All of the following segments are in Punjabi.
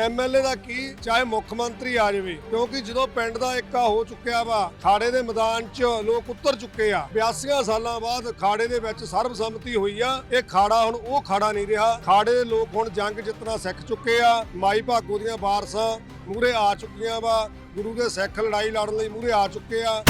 ਐਮਐਲਏ ਦਾ ਕੀ, ਚਾਹੇ ਮੁੱਖ ਮੰਤਰੀ ਆ ਜਾਵੇ, ਕਿਉਂਕਿ ਜਦੋਂ ਪਿੰਡ ਦਾ ਏਕਾ ਹੋ ਚੁੱਕਿਆ ਵਾ, ਖਾੜੇ ਦੇ ਮੈਦਾਨ 'ਚ ਲੋਕ ਉਤਰ ਚੁੱਕੇ ਆ। 82 ਸਾਲਾਂ ਬਾਅਦ ਖਾੜੇ ਦੇ ਵਿੱਚ ਸਰਬਸੰਮਤੀ ਹੋਈ ਆ। ਇਹ ਖਾੜਾ ਹੁਣ ਉਹ ਖਾੜਾ ਨਹੀਂ ਰਿਹਾ। ਖਾੜੇ ਦੇ ਲੋਕ ਹੁਣ ਜੰਗ ਜਿੱਤਣਾ ਸਿੱਖ ਚੁੱਕੇ ਆ। ਮਾਈ ਭਾਗੋ ਦੀਆਂ ਵਾਰਸਾਂ ਮੂਰੇ ਆ ਚੁੱਕੀਆਂ ਵਾ। ਗੁਰੂ ਦੇ ਸਿੱਖ ਲੜਾਈ ਲੜਨ ਲਈ ਮੂਰੇ ਆ ਚੁੱਕੇ ਆ।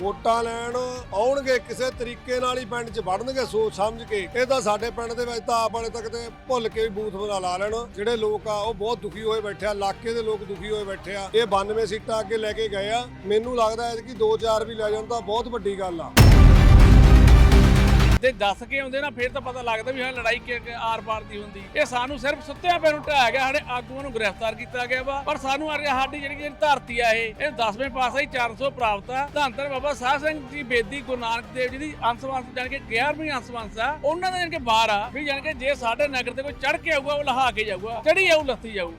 ਵੋਟਾਂ ਲੈਣ ਆਉਣਗੇ ਕਿਸੇ ਤਰੀਕੇ ਨਾਲ ਹੀ ਪਿੰਡ 'ਚ ਵੜਨਗੇ, ਸੋਚ ਸਮਝ ਕੇ। ਇਹ ਤਾਂ ਸਾਡੇ ਪਿੰਡ ਦੇ ਵਿੱਚ ਤਾਂ ਆਪ ਵਾਲੇ ਤੱਕ ਤੇ ਭੁੱਲ ਕੇ ਵੀ ਬੂਥ ਬਣਾ ਲਾ ਲੈਣ। ਜਿਹੜੇ ਲੋਕ ਆ, ਉਹ ਬਹੁਤ ਦੁਖੀ ਹੋਏ ਬੈਠੇ ਆ, ਇਲਾਕੇ ਦੇ ਲੋਕ ਦੁਖੀ ਹੋਏ ਬੈਠੇ ਆ। ਇਹ 92 ਸੀਟਾਂ ਅੱਗੇ ਲੈ ਕੇ ਗਏ ਆ। ਮੈਨੂੰ ਲੱਗਦਾ ਹੈ ਕਿ 2-4 ਵੀ ਲੈ ਜਾਣ ਤਾਂ ਬਹੁਤ ਵੱਡੀ ਗੱਲ ਆ। ਜੇ ਦੱਸ ਕੇ ਆਉਂਦੇ ਨਾ, ਫਿਰ ਤਾਂ ਪਤਾ ਲੱਗਦਾ ਵੀ ਹਾਂ, ਲੜਾਈ ਕਿ ਆਰ-ਪਾਰ ਦੀ ਹੁੰਦੀ। ਇਹ ਸਾਨੂੰ ਸਿਰਫ ਸੁੱਤਿਆਂ ਪੈ ਨੂੰ ਗਿਆ, ਸਾਡੇ ਆਗੂਆਂ ਨੂੰ ਗ੍ਰਿਫਤਾਰ ਕੀਤਾ ਗਿਆ ਵਾ। ਪਰ ਸਾਨੂੰ ਅਰੇ ਸਾਡੀ ਜਿਹੜੀ ਧਰਤੀ ਆ ਇਹ ਇਹ 10ਵੇਂ ਪਾਸਾ 400 ਪ੍ਰਾਪਤ ਆ। ਧੰਨ ਬਾਬਾ ਸਾਹਿਬ ਸਿੰਘ ਜੀ ਬੇਦੀ, ਗੁਰੂ ਨਾਨਕ ਦੇਵ ਜੀ ਦੀ ਅੰਸ਼ਵੰਸ਼ ਜਾਣ ਕੇ 11ਵੀਂ ਅੰਸ਼ਵੰਸ਼ ਆ। ਉਹਨਾਂ ਦਾ ਜਾਣ ਕੇ ਬਾਹਰ ਆ, ਵੀ ਜਾਣ ਕੇ ਜੇ ਸਾਡੇ ਨਗਰ ਤੇ ਕੋਈ ਚੜ ਕੇ ਆਊਗਾ, ਉਹ ਲਹਾ ਕੇ ਜਾਊਗਾ ਚੜੀ ਆਊ, ਲੱਥੀ ਜਾਊ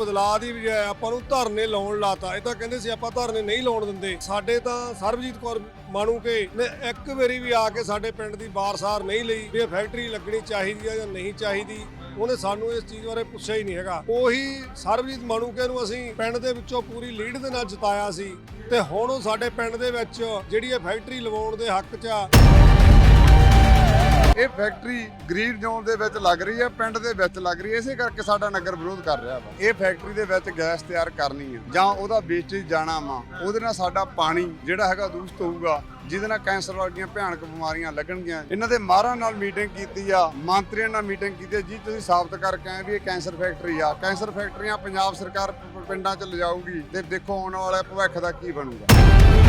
ਬਦਲਾਅ ਦੀ ਬਜਾਏ ਆਪਾਂ ਨੂੰ ਧਰਨੇ ਲਾਉਣ ਲਾਤਾ। ਇਹ ਤਾਂ ਕਹਿੰਦੇ ਸੀ ਆਪਾਂ ਧਰਨੇ ਨਹੀਂ ਲਾਉਣ ਦਿੰਦੇ। ਸਾਡੇ ਤਾਂ ਸਰਬਜੀਤ ਕੌਰ ਮਾਣੂਕੇ ਨੇ ਇੱਕ ਵਾਰੀ ਵੀ ਆ ਕੇ ਸਾਡੇ ਪਿੰਡ ਦੀ ਬਾਰਸਾਰ ਨਹੀਂ ਲਈ ਵੀ ਇਹ ਫੈਕਟਰੀ ਲੱਗਣੀ ਚਾਹੀਦੀ ਆ ਜਾਂ ਨਹੀਂ ਚਾਹੀਦੀ, ਉਹਨੇ ਸਾਨੂੰ ਇਸ ਚੀਜ਼ ਬਾਰੇ ਪੁੱਛਿਆ ਹੀ ਨਹੀਂ ਹੈਗਾ। ਉਹੀ ਸਰਬਜੀਤ ਮਾਣੂਕੇ ਨੂੰ ਅਸੀਂ ਪਿੰਡ ਦੇ ਵਿੱਚੋਂ ਪੂਰੀ ਲੀਡ ਦੇ ਨਾਲ ਜਿਤਾਇਆ ਸੀ ਤੇ ਹੁਣ ਉਹ ਸਾਡੇ ਪਿੰਡ ਦੇ ਵਿੱਚ ਜਿਹੜੀ ਇਹ ਫੈਕਟਰੀ ਲਵਾਉਣ ਦੇ ਹੱਕ 'ਚ ਆ। ਇਹ ਫੈਕਟਰੀ ਗ੍ਰੀਨ ਜ਼ੋਨ ਦੇ ਵਿੱਚ ਲੱਗ ਰਹੀ ਹੈ ਪਿੰਡ ਦੇ ਵਿੱਚ ਲੱਗ ਰਹੀ ਹੈ ਇਸੇ ਕਰਕੇ ਸਾਡਾ ਨਗਰ ਵਿਰੋਧ ਕਰ ਰਿਹਾ ਵਾ। ਇਹ ਫੈਕਟਰੀ ਦੇ ਵਿੱਚ ਗੈਸ ਤਿਆਰ ਕਰਨੀ ਹੈ ਜਾਂ ਉਹਦਾ ਵੇਸਟੇਜ ਜਾਣਾ ਵਾ ਉਹਦੇ ਨਾਲ ਸਾਡਾ ਪਾਣੀ ਜਿਹੜਾ ਹੈਗਾ ਦੂਸ਼ਿਤ ਹੋਊਗਾ ਜਿਹਦੇ ਨਾਲ ਕੈਂਸਰ ਵਰਗੀਆਂ ਭਿਆਨਕ ਬਿਮਾਰੀਆਂ ਲੱਗਣਗੀਆਂ। ਇਹਨਾਂ ਦੇ ਮਾਹਰਾਂ ਨਾਲ ਮੀਟਿੰਗ ਕੀਤੀ ਆ ਮੰਤਰੀਆਂ ਨਾਲ ਮੀਟਿੰਗ ਕੀਤੀ ਆ, ਜੀ ਤੁਸੀਂ ਸਾਬਤ ਕਰਕੇ ਆਏ ਵੀ ਇਹ ਕੈਂਸਰ ਫੈਕਟਰੀ ਆ। ਕੈਂਸਰ ਫੈਕਟਰੀਆਂ ਪੰਜਾਬ ਸਰਕਾਰ ਪਿੰਡਾਂ 'ਚ ਲਿਜਾਊਗੀ ਤੇ ਦੇਖੋ ਆਉਣ ਵਾਲੇ ਭਵਿੱਖ ਦਾ ਕੀ ਬਣੂਗਾ।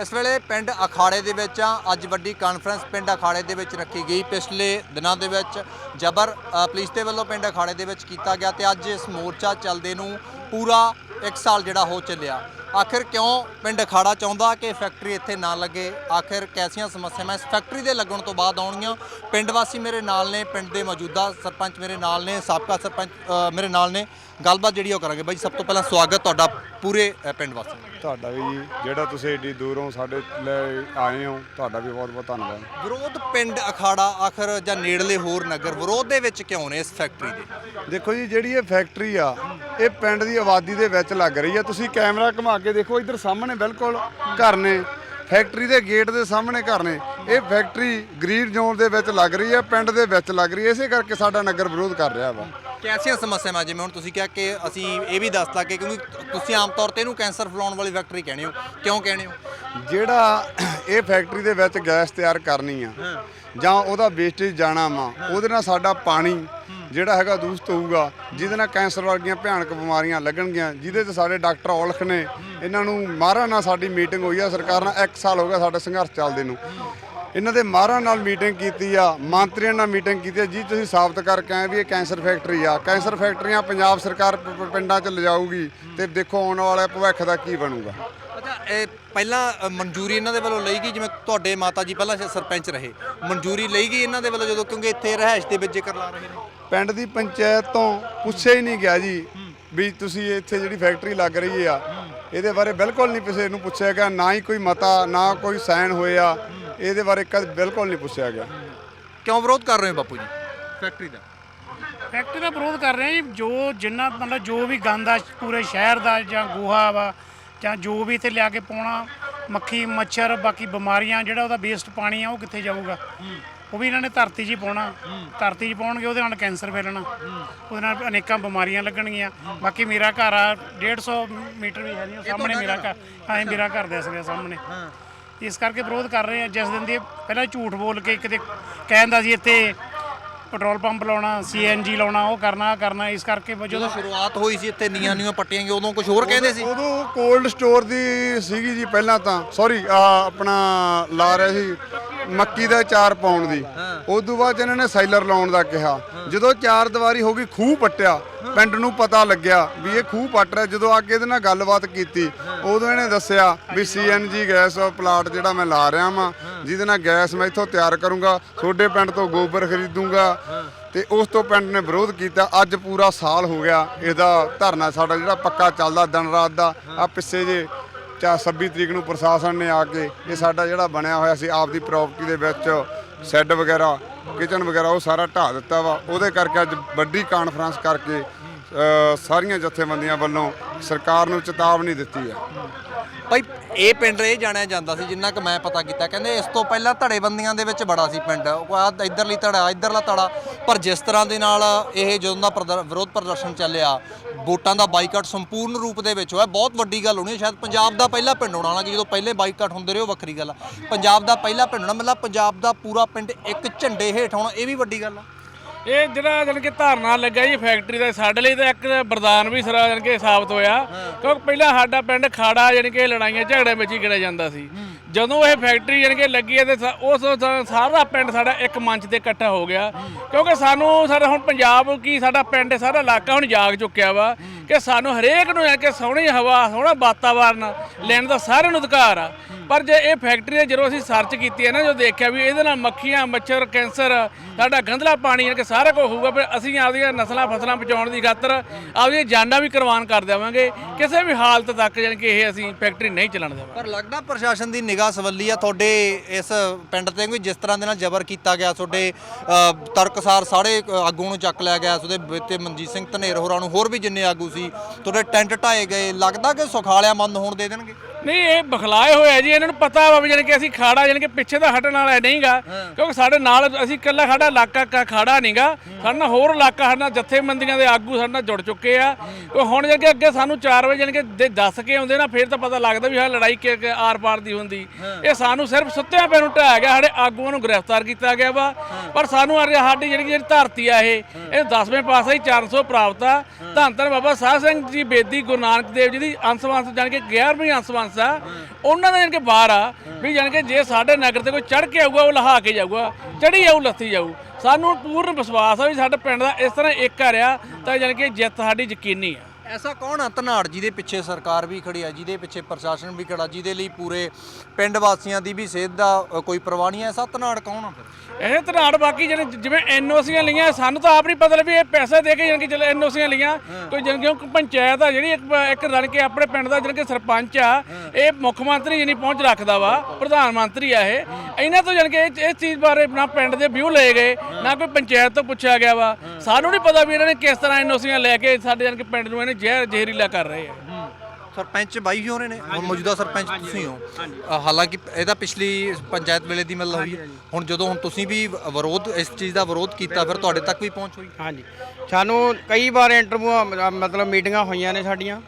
ਇਸ ਵੇਲੇ ਪਿੰਡ ਅਖਾੜੇ ਦੇ ਵਿੱਚ ਆ। ਅੱਜ ਵੱਡੀ ਕਾਨਫਰੰਸ ਪਿੰਡ ਅਖਾੜੇ ਦੇ ਵਿੱਚ ਰੱਖੀ ਗਈ। ਪਿਛਲੇ ਦਿਨਾਂ ਦੇ ਵਿੱਚ ਜਬਰ ਪੁਲਿਸ ਦੇ ਵੱਲੋਂ ਪਿੰਡ ਅਖਾੜੇ ਦੇ ਵਿੱਚ ਕੀਤਾ ਗਿਆ ਤੇ ਅੱਜ ਇਸ ਮੋਰਚਾ ਚੱਲਦੇ ਨੂੰ ਪੂਰਾ 1 ਸਾਲ ਜਿਹੜਾ ਹੋ ਚੱਲਿਆ। ਆਖਿਰ ਕਿਉਂ ਪਿੰਡ ਅਖਾੜਾ ਚਾਹੁੰਦਾ ਕਿ ਫੈਕਟਰੀ ਇੱਥੇ ਨਾ ਲੱਗੇ? ਆਖਿਰ ਕੈਸੀਆਂ ਸਮੱਸਿਆਵਾਂ ਇਸ ਫੈਕਟਰੀ ਦੇ ਲੱਗਣ ਤੋਂ ਬਾਅਦ ਆਉਣਗੀਆਂ? ਪਿੰਡ ਵਾਸੀ ਮੇਰੇ ਨਾਲ ਨੇ ਪਿੰਡ ਦੇ ਮੌਜੂਦਾ ਸਰਪੰਚ ਮੇਰੇ ਨਾਲ ਨੇ ਸਾਬਕਾ ਸਰਪੰਚ ਮੇਰੇ ਨਾਲ ਨੇ। ਗੱਲਬਾਤ ਜਿਹੜੀ ਉਹ ਕਰਾਂਗੇ। ਬਾਈ ਸਭ ਤੋਂ ਪਹਿਲਾਂ ਸਵਾਗਤ ਤੁਹਾਡਾ ਪੂਰੇ ਪਿੰਡ ਵਾਸੀਆਂ ਦਾ। ਤੁਹਾਡਾ ਵੀ ਜੀ ਜਿਹੜਾ ਤੁਸੀਂ ਏਡੀ ਦੂਰੋਂ ਸਾਡੇ ਲਈ ਆਏ ਹੋ ਤੁਹਾਡਾ ਵੀ ਬਹੁਤ ਬਹੁਤ ਧੰਨਵਾਦ। ਵਿਰੋਧ ਪਿੰਡ ਅਖਾੜਾ ਆਖਰ ਜਾਂ ਨੇੜਲੇ ਹੋਰ ਨਗਰ ਵਿਰੋਧ ਦੇ ਵਿੱਚ ਕਿਉਂ ਨੇ ਇਸ ਫੈਕਟਰੀ ਦੇ? ਦੇਖੋ ਜੀ ਜਿਹੜੀ ਇਹ ਫੈਕਟਰੀ ਆ ਇਹ ਪਿੰਡ ਦੀ ਆਬਾਦੀ ਦੇ ਵਿੱਚ ਲੱਗ ਰਹੀ ਆ। ਤੁਸੀਂ ਕੈਮਰਾ ਘੁਮਾ ਕੇ ਦੇਖੋ ਇੱਧਰ ਸਾਹਮਣੇ ਬਿਲਕੁਲ ਘਰ ਨੇ। ਫੈਕਟਰੀ ਦੇ ਗੇਟ ਦੇ ਸਾਹਮਣੇ ਘਰ ਨੇ। ਇਹ ਫੈਕਟਰੀ ਗ੍ਰੀਨ ਜ਼ੋਨ ਦੇ ਵਿੱਚ ਲੱਗ ਰਹੀ ਹੈ ਪਿੰਡ ਦੇ ਵਿੱਚ ਲੱਗ ਰਹੀ ਹੈ। ਇਸੇ ਕਰਕੇ ਸਾਡਾ ਨਗਰ ਵਿਰੋਧ ਕਰ ਰਿਹਾ ਵਾ। ਕੈਸੀਆਂ ਸਮੱਸਿਆਵਾਂ ਜਿਵੇਂ ਹੁਣ ਤੁਸੀਂ ਕਿਹਾ ਕਿ ਅਸੀਂ ਇਹ ਵੀ ਦੱਸਤਾ ਕਿ ਕਿਉਂਕਿ ਤੁਸੀਂ ਆਮ ਤੌਰ ਤੇ ਇਹਨੂੰ ਕੈਂਸਰ ਫੈਲਾਉਣ ਵਾਲੀ ਫੈਕਟਰੀ ਕਹਿੰਦੇ ਹੋ। ਕਿਉਂ ਕਹਿੰਦੇ ਹੋ? ਜਿਹੜਾ ਇਹ ਫੈਕਟਰੀ ਦੇ ਵਿੱਚ ਗੈਸ ਤਿਆਰ ਕਰਨੀ ਆ ਜਾਂ ਉਹਦਾ ਵੇਸਟੇਜ ਜਾਣਾ ਵਾ ਉਹਦੇ ਨਾਲ ਸਾਡਾ ਪਾਣੀ ਜਿਹੜਾ ਹੈਗਾ ਦੂਸ਼ਤ ਹੋਊਗਾ, ਜਿਹਦੇ ਨਾਲ ਕੈਂਸਰ ਵਰਗੀਆਂ ਭਿਆਨਕ ਬਿਮਾਰੀਆਂ ਲੱਗਣਗੀਆਂ, ਜਿਹਦੇ 'ਚ ਸਾਡੇ ਡਾਕਟਰ ਔਲਖ ਨੇ, ਇਹਨਾਂ ਨੂੰ ਮਾਰਾ ਨਾਲ ਸਾਡੀ ਮੀਟਿੰਗ ਹੋਈ ਆ, ਸਰਕਾਰ ਨਾਲ 1 ਸਾਲ ਹੋ ਗਿਆ ਸਾਡਾ ਸੰਘਰਸ਼ ਚੱਲਦੇ ਨੂੰ। ਇਹਨਾਂ ਦੇ ਮਾਰਾ ਨਾਲ ਮੀਟਿੰਗ ਕੀਤੀ ਆ, ਮੰਤਰੀਆਂ ਨਾਲ ਮੀਟਿੰਗ ਕੀਤੀ ਆ, ਜੀ ਤੁਸੀਂ ਸਾਬਤ ਕਰਕੇ ਆਏ ਵੀ ਇਹ ਕੈਂਸਰ ਫੈਕਟਰੀ ਆ। ਕੈਂਸਰ ਫੈਕਟਰੀਆਂ ਪੰਜਾਬ ਸਰਕਾਰ ਪਿੰਡਾਂ 'ਚ ਲਿਜਾਊਗੀ ਤੇ ਦੇਖੋ ਆਉਣ ਵਾਲੇ ਭਵਿੱਖ ਦਾ ਕੀ ਬਣੂਗਾ। ਇਹ ਪਹਿਲਾਂ ਮਨਜ਼ੂਰੀ ਇਹਨਾਂ ਦੇ ਵੱਲੋਂ ਲਈ ਗਈ, ਜਿਵੇਂ ਤੁਹਾਡੇ ਮਾਤਾ ਜੀ ਪਹਿਲਾਂ ਸਰਪੰਚ ਰਹੇ। ਮਨਜ਼ੂਰੀ ਲਈ ਗਈ ਇਹਨਾਂ ਦੇ ਵੱਲੋਂ ਜਦੋਂ, ਕਿਉਂਕਿ ਇੱਥੇ ਰਹਿائش ਦੇ ਵਿੱਚ ਜ਼ਿਕਰ ਲਾ ਰਹੇ ਨੇ। ਪਿੰਡ ਦੀ ਪੰਚਾਇਤ ਤੋਂ ਪੁੱਛਿਆ ਹੀ ਨਹੀਂ ਗਿਆ ਜੀ ਵੀ ਤੁਸੀਂ ਇੱਥੇ ਜਿਹੜੀ ਫੈਕਟਰੀ ਲੱਗ ਰਹੀ ਆ ਇਹਦੇ ਬਾਰੇ ਬਿਲਕੁਲ ਨਹੀਂ ਕਿਸੇ ਨੂੰ ਪੁੱਛਿਆ ਗਿਆ ਨਾ ਹੀ ਕੋਈ ਮਤਾ ਨਾ ਕੋਈ ਸਾਈਨ ਹੋਇਆ। ਇਹਦੇ ਬਾਰੇ ਕਦ ਬਿਲਕੁਲ ਨਹੀਂ ਪੁੱਛਿਆ ਗਿਆ। ਕਿਉਂ ਵਿਰੋਧ ਕਰ ਰਹੇ ਹੋ ਬਾਪੂ ਜੀ? ਫੈਕਟਰੀ ਦਾ। ਫੈਕਟਰੀ ਦਾ ਵਿਰੋਧ ਕਰ ਰਹੇ ਹਾਂ ਜੀ। ਜੋ ਜਿੰਨਾ ਮਤਲਬ ਜੋ ਵੀ ਗੰਦ ਆ ਪੂਰੇ ਸ਼ਹਿਰ ਦਾ ਜਾਂ ਗੋਹਾ ਵਾ ਜਾਂ ਜੋ ਵੀ ਇੱਥੇ ਲਿਆ ਕੇ ਪਾਉਣਾ ਮੱਖੀ ਮੱਛਰ ਬਾਕੀ ਬਿਮਾਰੀਆਂ ਜਿਹੜਾ ਉਹਦਾ ਵੇਸਟ ਪਾਣੀ ਆ ਉਹ ਕਿੱਥੇ ਜਾਊਗਾ? ਉਹ ਵੀ ਇਹਨਾਂ ਨੇ ਧਰਤੀ 'ਚ ਹੀ ਪਾਉਣਾ। ਧਰਤੀ 'ਚ ਪਾਉਣਗੇ ਉਹਦੇ ਨਾਲ ਕੈਂਸਰ ਫੈਲਣਾ। ਉਹਦੇ ਨਾਲ ਅਨੇਕਾਂ ਬਿਮਾਰੀਆਂ ਲੱਗਣਗੀਆਂ। ਬਾਕੀ ਮੇਰਾ ਘਰ ਆ 150 ਮੀਟਰ ਵੀ ਹੈ ਨਹੀਂ ਉਹ ਸਾਹਮਣੇ ਮੇਰਾ ਘਰ। ਹਾਂ ਮੇਰਾ ਘਰ ਦਿਸ ਰਿਹਾ ਸਾਹਮਣੇ। ਇਸ ਕਰਕੇ ਵਿਰੋਧ ਕਰ ਰਹੇ ਆ ਜਿਸ ਦਿਨ ਦੀ ਪਹਿਲਾਂ ਝੂਠ ਬੋਲ ਕੇ ਕਿਤੇ ਕਹਿੰਦਾ ਸੀ ਇੱਥੇ ਪੈਟਰੋਲ ਪੰਪ ਲਾਉਣਾ ਸੀਐਨਜੀ ਲਾਉਣਾ ਉਹ ਕਰਨਾ ਕਰਨਾ ਇਸ ਕਰਕੇ ਜਦੋਂ ਸ਼ੁਰੂਆਤ ਹੋਈ ਸੀ ਇੱਥੇ ਨੀਆਂ ਨੀਆਂ ਪੱਟੀਆਂ ਗਈਆਂ ਉਦੋਂ ਕੁਝ ਹੋਰ ਕਹਿੰਦੇ ਸੀ? ਉਦੋਂ ਕੋਲਡ ਸਟੋਰ ਦੀ ਸੀਗੀ ਜੀ ਪਹਿਲਾਂ ਤਾਂ। ਸੌਰੀ ਆਪਣਾ ਲਾ ਰਹੇ ਸੀ ਮੱਕੀ ਦਾ ਚਾਰ ਪਾਉਣ ਦੀ। ਉਸ ਤੋਂ ਬਾਅਦ 'ਚ ਇਹਨਾਂ ਨੇ ਸੈਲਰ ਲਾਉਣ ਦਾ ਕਿਹਾ। ਜਦੋਂ ਚਾਰ ਦੀਵਾਰੀ ਹੋ ਗਈ ਖੂਹ ਪੱਟਿਆ। ਪਿੰਡ ਨੂੰ ਪਤਾ ਲੱਗਿਆ ਵੀ ਇਹ ਖੂਹ ਪੱਟ ਰਿਹਾ। ਜਦੋਂ ਆ ਕੇ ਇਹਦੇ ਨਾਲ ਗੱਲਬਾਤ ਕੀਤੀ, ਉਦੋਂ ਇਹਨੇ ਦੱਸਿਆ ਵੀ ਸੀਐਨਜੀ ਗੈਸ ਪਲਾਟ ਜਿਹੜਾ ਮੈਂ ਲਾ ਰਿਹਾ ਵਾਂ, ਜਿਹਦੇ ਨਾਲ ਗੈਸ ਮੈਂ ਇੱਥੋਂ ਤਿਆਰ ਕਰੂੰਗਾ, ਤੁਹਾਡੇ ਪਿੰਡ ਤੋਂ ਗੋਬਰ ਖਰੀਦੂੰਗਾ। ਤੇ ਉਸ ਤੋਂ ਪਿੰਡ ਨੇ ਵਿਰੋਧ ਕੀਤਾ। ਅੱਜ ਪੂਰਾ ਸਾਲ ਹੋ ਗਿਆ ਇਹਦਾ ਧਰਨਾ ਸਾਡਾ ਜਿਹੜਾ ਪੱਕਾ ਚੱਲਦਾ ਦਿਨ ਰਾਤ ਦਾ। ਆ ਪਿੱਛੇ ਜੇ ਚਾ 26 ਤਰੀਕ ਨੂੰ ਪ੍ਰਸ਼ਾਸਨ ਨੇ ਆ ਕੇ ਇਹ ਸਾਡਾ ਜਿਹੜਾ ਬਣਿਆ ਹੋਇਆ ਸੀ, ਆਪਦੀ ਪ੍ਰਾਪਰਟੀ ਦੇ ਵਿੱਚ ਸ਼ੈੱਡ ਵਗੈਰਾ ਕਿਚਨ ਵਗੈਰਾ ਉਹ ਸਾਰਾ ਢਾਹ ਦਿੱਤਾ ਵਾ। ਉਹਦੇ ਕਰਕੇ ਅੱਜ ਵੱਡੀ ਕਾਨਫਰੰਸ ਕਰਕੇ ਸਾਰੀਆਂ ਜਥੇਬੰਦੀਆਂ ਵੱਲੋਂ ਸਰਕਾਰ ਨੂੰ ਚੇਤਾਵਨੀ ਦਿੱਤੀ ਹੈ। ਭਾਈ, ਇਹ ਪਿੰਡ ਇਹ ਜਾਣਿਆ ਜਾਂਦਾ ਸੀ, ਜਿੰਨਾ ਕਿ ਮੈਂ ਪਤਾ ਕੀਤਾ। ਕਹਿੰਦੇ ਇਸ ਤੋਂ ਪਹਿਲਾਂ ਧੜੇਬੰਦੀਆਂ ਦੇ ਵਿੱਚ ਬੜਾ ਸੀ ਪਿੰਡ। ਉਹ ਆ ਇਧਰਲੀ ਧੜਾ, ਇਧਰਲਾ ਧੜਾ। ਪਰ ਜਿਸ ਤਰ੍ਹਾਂ ਦੇ ਨਾਲ ਇਹ ਜਦੋਂ ਦਾ ਪ੍ਰਦਰ- ਵਿਰੋਧ ਪ੍ਰਦਰਸ਼ਨ ਚੱਲਿਆ ਵੋਟਾਂ ਦਾ ਬਾਈਕਾਟ ਸੰਪੂਰਨ ਰੂਪ ਦੇ ਵਿੱਚ ਹੋਇਆ। ਬਹੁਤ ਵੱਡੀ ਗੱਲ ਹੋਣੀ ਹੈ। ਸ਼ਾਇਦ ਪੰਜਾਬ ਦਾ ਪਹਿਲਾ ਪਿੰਡ ਹੋਣਾ, ਹਾਲਾਂਕਿ ਜਦੋਂ ਪਹਿਲੇ ਬਾਈਕਾਟ ਹੁੰਦੇ ਰਹੇ, ਉਹ ਵੱਖਰੀ ਗੱਲ ਆ। ਪੰਜਾਬ ਦਾ ਪਹਿਲਾ ਪਿੰਡ ਹੋਣਾ, ਮਤਲਬ ਪੰਜਾਬ ਦਾ ਪੂਰਾ ਪਿੰਡ ਇੱਕ ਝੰਡੇ ਹੇਠ ਹੋਣਾ, ਇਹ ਵੀ ਵੱਡੀ ਗੱਲ ਆ। ਇਹ ਜਿਹੜਾ ਜਾਣੀ ਕਿ ਧਰਨਾ ਲੱਗਾ ਜੀ ਫੈਕਟਰੀ ਦਾ ਸਾਡੇ ਲਈ ਤਾਂ ਇੱਕ ਵਰਦਾਨ ਵੀ ਸਰਾ ਜਾਣੀ ਕਿ ਸਾਬਤ ਹੋਇਆ। ਕਿਉਂਕਿ ਪਹਿਲਾਂ ਸਾਡਾ ਪਿੰਡ ਖਾੜਾ ਜਾਣੀ ਕਿ ਲੜਾਈਆਂ ਝਗੜੇ ਵਿੱਚ ਹੀ ਗਿਣਿਆ ਜਾਂਦਾ ਸੀ। ਜਦੋਂ ਇਹ ਫੈਕਟਰੀ ਜਾਣੀ ਕਿ ਲੱਗੀ ਹੈ ਤੇ ਉਸ ਸਾਰਾ ਪਿੰਡ ਸਾਡਾ ਇੱਕ ਮੰਚ ਤੇ ਇਕੱਠਾ ਹੋ ਗਿਆ। ਕਿਉਂਕਿ ਸਾਨੂੰ ਸਾਡਾ ਹੁਣ ਪੰਜਾਬ ਕੀ ਸਾਡਾ ਪਿੰਡ ਸਾਰਾ ਇਲਾਕਾ ਹੁਣ ਜਾਗ ਚੁੱਕਿਆ ਵਾ। ਕਿ ਸਾਨੂੰ ਹਰੇਕ ਨੂੰ ਹੈ ਕਿ ਸੋਹਣੀ ਹਵਾ, ਸੋਹਣਾ ਵਾਤਾਵਰਨ, ਲੈਣ ਦਾ ਸਾਰਿਆਂ ਨੂੰ ਅਧਿਕਾਰ ਆ। ਪਰ ਜੇ ਇਹ ਫੈਕਟਰੀਆਂ ਜਦੋਂ ਅਸੀਂ ਸਰਚ ਕੀਤੀ ਹੈ ਨਾ ਜੋ ਦੇਖਿਆ ਵੀ ਇਹਦੇ ਨਾਲ ਮੱਖੀਆਂ, ਮੱਛਰ, ਕੈਂਸਰ, ਸਾਡਾ ਗੰਧਲਾ ਪਾਣੀ ਯਾਨੀ ਕਿ ਸਾਰਾ ਕੁਝ ਹੋਊਗਾ, ਫਿਰ ਅਸੀਂ ਆਪਦੀਆਂ ਨਸਲਾਂ, ਫਸਲਾਂ ਬਚਾਉਣ ਦੀ ਖਾਤਰ ਆਪਦੀਆਂ ਜਾਨਾਂ ਵੀ ਕੁਰਬਾਨ ਕਰ ਦੇਵਾਂਗੇ। ਕਿਸੇ ਵੀ ਹਾਲਤ ਤੱਕ ਯਾਨੀ ਕਿ ਇਹ ਅਸੀਂ ਫੈਕਟਰੀ ਨਹੀਂ ਚੱਲਣ ਦੇਵਾਂਗੇ। ਪਰ ਲੱਗਦਾ ਪ੍ਰਸ਼ਾਸਨ ਦੀ ਨਿਗਾਹ ਸਵੱਲੀ ਆ। ਤੁਹਾਡੇ ਇਸ ਪਿੰਡ ਤੇ ਕੋਈ ਜਿਸ ਤਰ੍ਹਾਂ ਦੇ ਨਾਲ ਜ਼ਬਰ ਕੀਤਾ ਗਿਆ ਤੁਹਾਡੇ ਅ, ਤਰਕਸਾਰ ਸਾਰੇ ਅ, ਆਗੂ ਨੂੰ ਚੱਕ ਲਿਆ ਗਿਆ ਤੁਹਾਡੇ ਤੇ ਮਨਜੀਤ ਸਿੰਘ ਧਨੇਰ ਹੋਰਾਂ ਨੂੰ ਹੋਰ ਵੀ ਜਿੰਨੇ ਆਗੂ ਸੀ ਤੁਹਾਡੇ ਟੈਂਟ ਢਾਏ ਗਏ। ਲੱਗਦਾ ਕਿ ਸੁਖਾਲਿਆ ਮੰਦ ਹੋਣ ਦੇ ਦੇਣਗੇ? ਨਹੀਂ ਇਹ ਬਖਲਾਏ ਹੋਇਆ ਜੀ ਇਹਨਾਂ ਨੂੰ ਪਤਾ ਵਾ ਵੀ ਜਾਣੀ ਕਿ ਅਸੀਂ ਖਾੜਾ ਜਾਣੀ ਕਿ ਪਿੱਛੇ ਦਾ ਹਟਣ ਵਾਲਾ ਨਹੀਂਗਾ। ਕਿਉਂਕਿ ਸਾਡੇ ਨਾਲ ਅਸੀਂ ਇਕੱਲਾ ਸਾਡਾ ਇਲਾਕਾ ਕਾ ਖਾੜਾ ਨਹੀਂਗਾ। ਸਾਡੇ ਨਾਲ ਹੋਰ ਇਲਾਕਾ ਸਾਡੇ ਨਾਲ ਜਥੇਬੰਦੀਆਂ ਦੇ ਆਗੂ ਸਾਡੇ ਨਾਲ ਜੁੜ ਚੁੱਕੇ ਆ। ਉਹ ਹੁਣ ਜਾਣੀ ਕਿ ਅੱਗੇ ਸਾਨੂੰ 4 ਵਜੇ ਜਾਣੀ ਕਿ ਦੇ- ਦੱਸ ਕੇ ਆਉਂਦੇ ਨਾ ਫਿਰ ਤਾਂ ਪਤਾ ਲੱਗਦਾ ਵੀ ਹਾਂ ਲੜਾਈ ਕਿ ਕਿ ਆਰ ਪਾਰ ਦੀ ਹੁੰਦੀ। ਇਹ ਸਾਨੂੰ ਸਿਰਫ ਸੁੱਤਿਆਂ ਪੈ ਨੂੰ ਢਾਇਆ ਗਿਆ ਸਾਡੇ ਆਗੂਆਂ ਨੂੰ ਗ੍ਰਿਫਤਾਰ ਕੀਤਾ ਗਿਆ ਵਾ। ਪਰ ਸਾਨੂੰ ਅਰੇ ਸਾਡੀ ਜਿਹੜੀ ਜਿਹੜੀ ਧਰਤੀ ਆ ਇਹ ਇਹ 10ਵੇਂ ਪਾਸੇ ਹੀ 400 ਪ੍ਰਾਪਤ ਆ। ਧੰਨ ਧੰਨ ਬਾਬਾ ਸਾਹਿਬ ਸਿੰਘ ਜੀ ਬੇਦੀ ਗੁਰੂ ਨਾਨਕ ਦੇਵ ਜੀ ਦੀ ਅੰਸ਼ਵੰਸ਼ ਜਾਣੀ ਕਿ 11ਵੀਂ ਅੰਸ਼ਵੰਸ਼ ਆ ਉਹਨਾਂ ਦਾ ਜਾਣੀ ਕਿ ਬਾਹਰ ਆ ਵੀ ਜਾਣੀ ਕਿ ਜੇ ਸਾਡੇ ਨਗਰ ਤੇ ਕੋਈ ਚੜ ਕੇ ਆਊਗਾ, ਉਹ ਲਹਾ ਕੇ ਜਾਊਗਾ ਚੜੀ ਜਾਊ ਲੱਥੀ ਜਾਊ। ਸਾਨੂੰ ਪੂਰਨ ਵਿਸ਼ਵਾਸ ਆ ਵੀ ਸਾਡੇ ਪਿੰਡ ਦਾ ਇਸ ਤਰ੍ਹਾਂ ਇੱਕ ਆ ਰਿਹਾ ਤਾਂ ਜਾਣੀ ਕਿ ਜਿੱਤ ਸਾਡੀ ਯਕੀਨੀ ਆ। ਐਸਾ ਕੌਣ ਆ? ਧਨਾੜ ਜਿਹਦੇ ਪਿੱਛੇ ਸਰਕਾਰ ਵੀ ਖੜੀ ਆ ਜਿਹਦੇ ਪਿੱਛੇ ਪ੍ਰਸ਼ਾਸਨ ਵੀ ਖੜਾ ਜਿਹਦੇ ਲਈ ਪੂਰੇ ਪਿੰਡ ਵਾਸੀਆਂ ਦੀ ਵੀ ਸਿਹਤ ਦਾ ਅ, ਕੋਈ ਪਰਵਾਹ ਨਹੀਂ ਐਸਾ ਧਨਾੜ ਕੌਣ ਆ ਫਿਰ? ਇਹ ਧਨਾੜ ਬਾਕੀ ਜਿਹੜੇ ਜਿਵੇਂ ਐਨਓਸੀਆਂ ਲਈਆਂ ਸਾਨੂੰ ਤਾਂ ਆਪ ਨਹੀਂ ਪਤਾ ਵੀ ਇਹ ਪੈਸੇ ਦੇ ਕੇ ਜਾਣੀ ਕਿ ਚਲ ਐਨਓਸੀਆਂ ਲਈਆਂ। ਕੋਈ ਜਾਣੀ ਕਿ ਪੰਚਾਇਤ ਆ ਜਿਹੜੀ ਇੱਕ ਇੱਕ ਕੇ ਆਪਣੇ ਪਿੰਡ ਦਾ ਜਾਣੀ ਕਿ ਸਰਪੰਚ ਆ ਇਹ ਮੁੱਖ ਮੰਤਰੀ ਜਿਹਨੀ ਪਹੁੰਚ ਰੱਖਦਾ ਵਾ ਪ੍ਰਧਾਨ ਮੰਤਰੀ ਆ ਇਹ। ਇਹਨਾਂ ਤੋਂ ਜਾਣੀ ਕਿ ਇਹ ਇਸ ਚੀਜ਼ ਬਾਰੇ ਨਾ ਪਿੰਡ ਦੇ ਵਿਊ ਲਏ ਗਏ ਨਾ ਕੋਈ ਪੰਚਾਇਤ ਤੋਂ ਪੁੱਛਿਆ ਗਿਆ ਵਾ। ਸਾਨੂੰ ਨਹੀਂ ਪਤਾ ਵੀ ਇਹਨਾਂ ਨੇ ਕਿਸ ਤਰ੍ਹਾਂ ਐਨਓਸੀਆਂ ਲੈ ਕੇ ਸਾਡੇ ਜਾਣੀ ਕਿ ਪਿੰਡ ਨੂੰ ਇਹਨੇ ਜ਼ਹਿਰ ਜ਼ਹਿਰੀਲਾ ਕਰ ਰਹੇ ਆ। ਸਰਪੰਚ ਬਾਈ ਹੋ ਰਹੇ ਨੇ ਹੁਣ ਮੌਜੂਦਾ ਸਰਪੰਚ ਤੁਸੀਂ ਹੋ। ਅ, ਹਾਲਾਂਕਿ ਇਹ ਤਾਂ ਪਿਛਲੀ ਪੰਚਾਇਤ ਵੇਲੇ ਦੀ ਮਤਲਬ ਹੋਈ। ਹੈ ਹੁਣ ਜਦੋਂ ਹੁਣ ਤੁਸੀਂ ਵੀ ਵਿਰੋਧ ਇਸ ਚੀਜ਼ ਦਾ ਵਿਰੋਧ ਕੀਤਾ ਫਿਰ ਤੁਹਾਡੇ ਤੱਕ ਵੀ ਪਹੁੰਚ ਹੋਈ। ਹਾਂਜੀ। ਸਾਨੂੰ ਕਈ ਵਾਰ ਇੰਟਰਵਿਊ ਮਤਲਬ ਮੀਟਿੰਗਾਂ ਹੋਈਆਂ ਨੇ ਸਾਡੀਆਂ।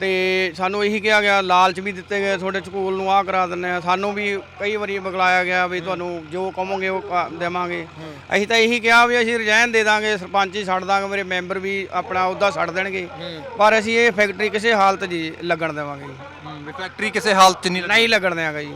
ਤੇ ਸਾਨੂੰ ਇਹੀ ਕਿਹਾ ਗਿਆ ਲਾਲਚ ਵੀ ਦਿੱਤੇ ਗਏ ਤੁਹਾਡੇ ਸਕੂਲ ਨੂੰ ਆਹ ਕਰਾ ਦਿੰਨੇ ਆ। ਸਾਨੂੰ ਵੀ ਕਈ ਵਾਰੀ ਬੁਲਾਇਆ ਗਿਆ ਵੀ ਤੁਹਾਨੂੰ ਜੋ ਕਹੋਗੇ ਉਹ ਕ- ਦੇਵਾਂਗੇ। ਅਸੀਂ ਤਾਂ ਇਹੀ ਕਿਹਾ ਵੀ ਅਸੀਂ ਰਿਜ਼ਾਈਨ ਦੇ ਦਾਂਗੇ ਸਰਪੰਚ ਹੀ ਛੱਡ ਦਾਂਗੇ ਮੇਰੇ ਮੈਂਬਰ ਵੀ ਆਪਣਾ ਅਹੁਦਾ ਛੱਡ ਦੇਣਗੇ। ਪਰ ਅਸੀਂ ਇਹ ਫੈਕਟਰੀ ਕਿਸੇ ਹਾਲਤ ਜੀ ਲੱਗਣ ਦੇਵਾਂਗੇ ਜੀ। ਵੀ ਫੈਕਟਰੀ ਕਿਸੇ ਹਾਲਤ 'ਚ ਨਹੀਂ ਲੱਗੀ। ਨਹੀਂ ਲੱਗਣ ਦੇਵਾਂਗੇ ਜੀ।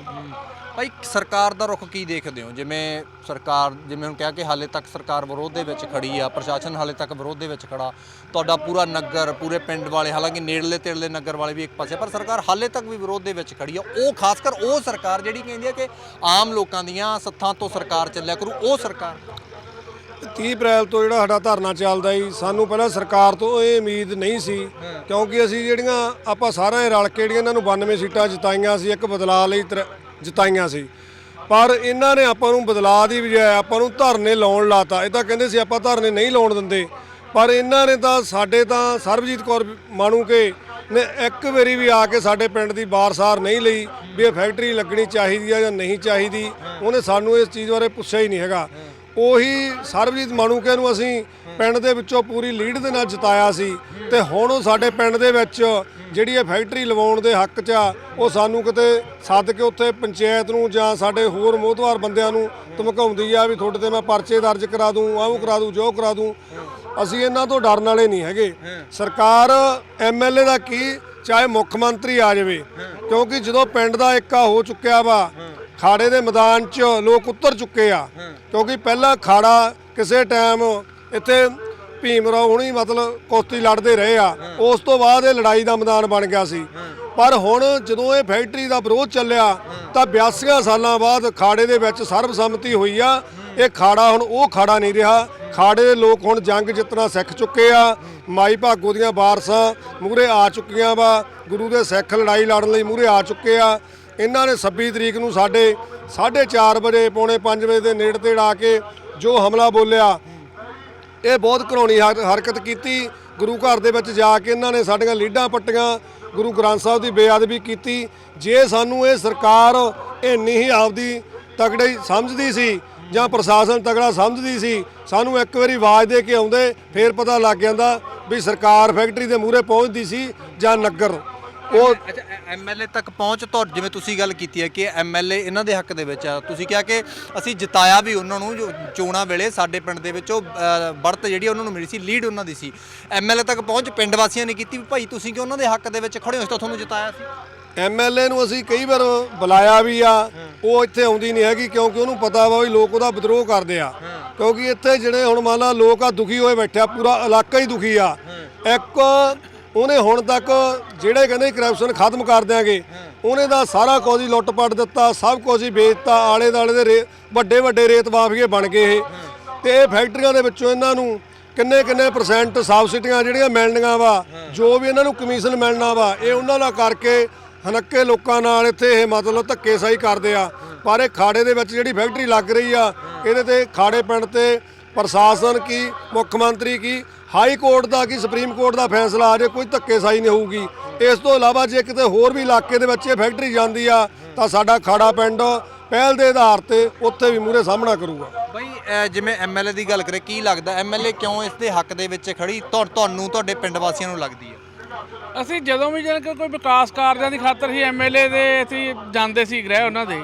ਭਾਈ ਸਰਕਾਰ ਦਾ ਰੁਖ ਕੀ ਦੇਖਦੇ ਹੋ? ਜਿਵੇਂ ਸਰਕਾਰ ਜਿਵੇਂ ਹੁਣ ਕਿਹਾ ਕਿ ਹਾਲੇ ਤੱਕ ਸਰਕਾਰ ਵਿਰੋਧ ਦੇ ਵਿੱਚ ਖੜੀ ਆ ਪ੍ਰਸ਼ਾਸਨ ਹਾਲੇ ਤੱਕ ਵਿਰੋਧ ਦੇ ਵਿੱਚ ਖੜਾ। ਤੁਹਾਡਾ ਪੂਰਾ ਨਗਰ ਪੂਰੇ ਪਿੰਡ ਵਾਲੇ ਹਾਲਾਂਕਿ ਨੇੜਲੇ ਤੇੜਲੇ ਨਗਰ ਵਾਲੇ ਵੀ ਇੱਕ ਪਾਸੇ ਪਰ ਸਰਕਾਰ ਹਾਲੇ ਤੱਕ ਵੀ ਵਿਰੋਧ ਦੇ ਵਿੱਚ ਖੜੀ ਆ। ਉਹ ਖਾਸ ਕਰ ਉਹ ਸਰਕਾਰ ਜਿਹੜੀ ਕਹਿੰਦੀ ਆ ਕਿ ਆਮ ਲੋਕਾਂ ਦੀਆਂ ਸੱਥਾਂ ਤੋਂ ਸਰਕਾਰ ਚੱਲਿਆ ਕਰੂ ਉਹ ਸਰਕਾਰ। 30 ਅਪ੍ਰੈਲ ਤੋਂ ਜਿਹੜਾ ਸਾਡਾ ਧਰਨਾ ਚੱਲਦਾ ਜੀ, ਸਾਨੂੰ ਪਹਿਲਾਂ ਸਰਕਾਰ ਤੋਂ ਇਹ ਉਮੀਦ ਨਹੀਂ ਸੀ, ਕਿਉਂਕਿ ਅਸੀਂ ਜਿਹੜੀਆਂ ਆਪਾਂ ਸਾਰਿਆਂ ਰਲ ਕੇ ਜਿਹੜੀਆਂ ਇਹਨਾਂ ਨੂੰ 92 ਸੀਟਾਂ ਜਿਤਾਈਆਂ ਸੀ, ਇੱਕ ਬਦਲਾਅ ਲਈ ਤਰ- ਜਿਤਾਈਆਂ ਸੀ। ਪਰ ਇਹਨਾਂ ਨੇ ਆਪਾਂ ਨੂੰ ਬਦਲਾਅ ਦੀ ਬਜਾਏ ਆਪਾਂ ਨੂੰ ਧਰਨੇ ਲਾਉਣ ਲਾਤਾ। ਇਹ ਤਾਂ ਕਹਿੰਦੇ ਸੀ ਆਪਾਂ ਧਰਨੇ ਨਹੀਂ ਲਾਉਣ ਦਿੰਦੇ। ਪਰ ਇਹਨਾਂ ਨੇ ਤਾਂ ਸਾਡੇ ਤਾਂ ਸਰਬਜੀਤ ਕੌਰ ਮਾਣੂ ਕੇ ਨੇ ਇੱਕ ਵਾਰੀ ਵੀ ਆ ਕੇ ਸਾਡੇ ਪਿੰਡ ਦੀ ਬਾਰਸਾਰ ਨਹੀਂ ਲਈ, ਵੀ ਇਹ ਫੈਕਟਰੀ ਲੱਗਣੀ ਚਾਹੀਦੀ ਆ ਜਾਂ ਨਹੀਂ ਚਾਹੀਦੀ। ਉਹਨੇ ਸਾਨੂੰ ਇਸ ਚੀਜ਼ ਬਾਰੇ ਪੁੱਛਿਆ ਹੀ ਨਹੀਂ ਹੈਗਾ। ਉਹੀ ਸਰਬਜੀਤ ਮਾਣੂਕੇ ਨੂੰ ਅਸੀਂ ਪਿੰਡ ਦੇ ਵਿੱਚੋਂ ਪੂਰੀ ਲੀਡ ਦੇ ਨਾਲ ਜਿਤਾਇਆ ਸੀ ਤੇ ਹੁਣ ਉਹ ਸਾਡੇ ਪਿੰਡ ਦੇ ਵਿੱਚ ਜਿਹੜੀ ਇਹ ਫੈਕਟਰੀ ਲਵਾਉਣ ਦੇ ਹੱਕ 'ਚ ਆ, ਉਹ ਸਾਨੂੰ ਕਿਤੇ ਸੱਦ ਕੇ ਉੱਥੇ ਪੰਚਾਇਤ ਨੂੰ ਜਾਂ ਸਾਡੇ ਹੋਰ ਮੋਹਤਵਾਰ ਬੰਦਿਆਂ ਨੂੰ ਧਮਕਾਉਂਦੀ ਆ ਵੀ ਤੁਹਾਡੇ ਤੇ ਮੈਂ ਪਰਚੇ ਦਰਜ ਕਰਾ ਦੂੰ, ਆਹ ਕਰਾ ਦੂੰ, ਜੋ ਕਰਾ ਦੂੰ। ਅਸੀਂ ਇਹਨਾਂ ਤੋਂ ਡਰਨ ਵਾਲੇ ਨਹੀਂ ਹੈਗੇ। ਸਰਕਾਰ ਐਮਐਲਏ ਦਾ ਕੀ, ਚਾਹੇ ਮੁੱਖ ਮੰਤਰੀ ਆ ਜਾਵੇ, ਕਿਉਂਕਿ ਜਦੋਂ ਪਿੰਡ ਦਾ ਏਕਾ ਹੋ ਚੁੱਕਿਆ ਵਾ ਖਾੜੇ ਦੇ ਮੈਦਾਨ 'ਚ ਲੋਕ ਉਤਰ ਚੁੱਕੇ ਆ। ਕਿਉਂਕਿ ਪਹਿਲਾਂ ਖਾੜਾ ਕਿਸੇ ਟਾਈਮ ਇੱਥੇ ਭੀਮਰਾਓ ਹੁਣੀ ਮਤਲਬ ਕੁਸ਼ਤੀ ਲੜਦੇ ਰਹੇ ਆ। ਉਸ ਤੋਂ ਬਾਅਦ ਇਹ ਲੜਾਈ ਦਾ ਮੈਦਾਨ ਬਣ ਗਿਆ ਸੀ। ਪਰ ਹੁਣ ਜਦੋਂ ਇਹ ਫੈਕਟਰੀ ਦਾ ਵਿਰੋਧ ਚੱਲਿਆ ਤਾਂ 82 ਸਾਲਾਂ ਬਾਅਦ ਖਾੜੇ ਦੇ ਵਿੱਚ ਸਰਬਸੰਮਤੀ ਹੋਈ ਆ। ਇਹ ਖਾੜਾ ਹੁਣ ਉਹ ਖਾੜਾ ਨਹੀਂ ਰਿਹਾ। ਖਾੜੇ ਦੇ ਲੋਕ ਹੁਣ ਜੰਗ ਜਿੱਤਣਾ ਸਿੱਖ ਚੁੱਕੇ ਆ। ਮਾਈ ਭਾਗੋ ਦੀਆਂ ਵਾਰਸਾਂ ਮੂਹਰੇ ਆ ਚੁੱਕੀਆਂ ਵਾ। ਗੁਰੂ ਦੇ ਸਿੱਖ ਲੜਾਈ ਲੜਨ ਲਈ ਮੂਹਰੇ ਆ ਚੁੱਕੇ ਆ। ਇਹਨਾਂ ਨੇ 26 ਤਰੀਕ ਨੂੰ ਸਾਡੇ 4:30 ਵਜੇ, ਪੌਣੇ 5 ਵਜੇ ਦੇ ਨੇੜੇ ਤੇੜ ਆ ਕੇ ਜੋ ਹਮਲਾ ਬੋਲਿਆ, ਇਹ ਬਹੁਤ ਘਰੋਣੀ ਹਰ- ਹਰਕਤ ਕੀਤੀ। ਗੁਰੂ ਘਰ ਦੇ ਵਿੱਚ ਜਾ ਕੇ ਇਹਨਾਂ ਨੇ ਸਾਡੀਆਂ ਲੀਡਾਂ ਪੱਟੀਆਂ, ਗੁਰੂ ਗ੍ਰੰਥ ਸਾਹਿਬ ਦੀ ਬੇਅਦਬੀ ਕੀਤੀ। ਜੇ ਸਾਨੂੰ ਇਹ ਸਰਕਾਰ ਇੰਨੀ ਹੀ ਆਪਦੀ ਤਗੜੀ ਸਮਝਦੀ ਸੀ ਜਾਂ ਪ੍ਰਸ਼ਾਸਨ ਤਗੜਾ ਸਮਝਦੀ ਸੀ, ਸਾਨੂੰ ਇੱਕ ਵਾਰੀ ਆਵਾਜ਼ ਦੇ ਕੇ ਆਉਂਦੇ, ਫੇਰ ਪਤਾ ਲੱਗ ਜਾਂਦਾ ਵੀ ਸਰਕਾਰ ਫੈਕਟਰੀ ਦੇ ਮੂਹਰੇ ਪਹੁੰਚਦੀ ਸੀ ਜਾਂ ਨਗਰ। ਉਹ ਅੱਛਾ ਐਮਐਲਏ ਤੱਕ ਪਹੁੰਚ ਤੋਂ ਜਿਵੇਂ ਤੁਸੀਂ ਗੱਲ ਕੀਤੀ ਹੈ ਕਿ ਐਮਐਲਏ ਇਹਨਾਂ ਦੇ ਹੱਕ ਦੇ ਵਿੱਚ ਆ। ਤੁਸੀਂ ਕਿਹਾ ਕਿ ਅਸੀਂ ਜਿਤਾਇਆ ਵੀ ਉਹਨਾਂ ਨੂੰ ਜੋ ਚੋਣਾਂ ਵੇਲੇ ਸਾਡੇ ਪਿੰਡ ਦੇ ਵਿੱਚ ਉਹ ਅ, ਬੜਤ ਜਿਹੜੀ ਉਹਨਾਂ ਨੂੰ ਮਿਲੀ ਸੀ ਲੀਡ ਉਹਨਾਂ ਦੀ ਸੀ। ਐਮਐਲਏ ਤੱਕ ਪਹੁੰਚ ਪਿੰਡ ਵਾਸੀਆਂ ਨੇ ਕੀਤੀ ਵੀ ਭਾਈ ਤੁਸੀਂ ਕਿ ਉਹਨਾਂ ਦੇ ਹੱਕ ਦੇ ਵਿੱਚ ਖੜੇ ਹੋ? ਇਸ ਤੋਂ ਤੁਹਾਨੂੰ ਜਿਤਾਇਆ ਸੀ। ਐਮਐਲਏ ਨੂੰ ਅਸੀਂ ਕਈ ਵਾਰ ਬੁਲਾਇਆ ਵੀ ਆ ਉਹ ਇੱਥੇ ਆਉਂਦੀ ਨਹੀਂ ਹੈਗੀ ਕਿਉਂਕਿ ਉਹਨੂੰ ਪਤਾ ਵਾ ਵੀ ਲੋਕ ਉਹਦਾ ਵਿਦਰੋਹ ਕਰਦੇ ਆ। ਕਿਉਂਕਿ ਇੱਥੇ ਜਿਹੜੇ ਹੁਣ ਮੰਨ ਲਾ ਲੋਕ ਆ ਦੁਖੀ ਹੋਏ ਬੈਠਿਆ ਪੂਰਾ ਇਲਾਕਾ ਹੀ ਦੁਖੀ ਆ। ਇੱਕ ਉਹਨੇ ਹੁਣ ਤੱਕ ਜਿਹੜੇ ਕਹਿੰਦੇ ਕਰਪਸ਼ਨ ਖਤਮ ਕਰ ਦਿਆਂਗੇ ਉਹਨੇ ਦਾ ਸਾਰਾ ਕੁਝ ਹੀ ਲੁੱਟ ਪੱਟ ਦਿੱਤਾ ਸਭ ਕੁਝ ਹੀ ਵੇਚਤਾ ਆਲੇ ਦਾਲੇ ਦੇ ਵੱਡੇ ਵੱਡੇ ਰੇਤ ਮਾਫੀਏ ਬਣ ਗਏ ਇਹ। ਤੇ ਇਹ ਫੈਕਟਰੀਆਂ ਦੇ ਵਿੱਚੋਂ ਇਹਨਾਂ ਨੂੰ ਕਿੰਨੇ ਕਿੰਨੇ ਪਰਸੈਂਟ ਸਬਸਿਡੀਆਂ ਜਿਹੜੀਆਂ ਮਿਲਣੀਆਂ ਵਾ ਜੋ ਵੀ ਇਹਨਾਂ ਨੂੰ ਕਮਿਸ਼ਨ ਮਿਲਣਾ ਵਾ ਇਹ ਉਹਨਾਂ ਦਾ ਕਰਕੇ ਹਨੱਕੇ ਲੋਕਾਂ ਨਾਲ ਇੱਥੇ ਇਹ ਮਤਲਬ ਧੱਕੇਸ਼ਾਹੀ ਕਰਦੇ ਆ। ਪਰ ਇਹ ਖਾੜੇ ਦੇ ਵਿੱਚ ਜਿਹੜੀ ਫੈਕਟਰੀ ਲੱਗ ਰਹੀ ਆ ਇਹਦੇ ਤੇ ਖਾੜੇ ਪਿੰਡ ਤੇ ਪ੍ਰਸ਼ਾਸਨ ਕੀ ਮੁੱਖ ਮੰਤਰੀ ਕੀ ਹਾਈ ਕੋਰਟ ਦਾ ਕੀ ਸੁਪਰੀਮ ਕੋਰਟ ਦਾ ਫੈਸਲਾ ਆ ਜੇ ਕੋਈ ਧੱਕੇਸ਼ਾਹੀ ਨਹੀਂ ਹੋਊਗੀ। ਇਸ ਤੋਂ ਇਲਾਵਾ ਜੇ ਕਿਤੇ ਹੋਰ ਵੀ ਇਲਾਕੇ ਦੇ ਵਿੱਚ ਇਹ ਫੈਕਟਰੀ ਜਾਂਦੀ ਆ ਤਾਂ ਸਾਡਾ ਖਾੜਾ ਪਿੰਡ ਪਹਿਲ ਦੇ ਆਧਾਰ ਤੇ ਉੱਥੇ ਵੀ ਮੂਹਰੇ ਸਾਹਮਣਾ ਕਰੂਗਾ। ਬਈ ਜਿਵੇਂ ਐਮਐਲਏ ਦੀ ਗੱਲ ਕਰੇ ਕੀ ਲੱਗਦਾ? ਐਮਐਲਏ ਕਿਉਂ ਇਸ ਦੇ ਹੱਕ ਦੇ ਵਿੱਚ ਖੜੀ? ਤੁਹਾ- ਤੁਹਾਨੂੰ ਤੁਹਾਡੇ ਪਿੰਡ ਵਾਸੀਆਂ ਨੂੰ ਲੱਗਦੀ ਹੈ ਅਸੀਂ ਜਦੋਂ ਵੀ ਕਿ ਕੋਈ ਵਿਕਾਸ ਕਾਰਜਾਂ ਦੀ ਖਾਤਰ ਹੀ ਐਮਐਲਏ ਦੇ ਅਸੀਂ ਜਾਂਦੇ ਸੀ ਗ੍ਰਹਿ ਉਹਨਾਂ ਦੇ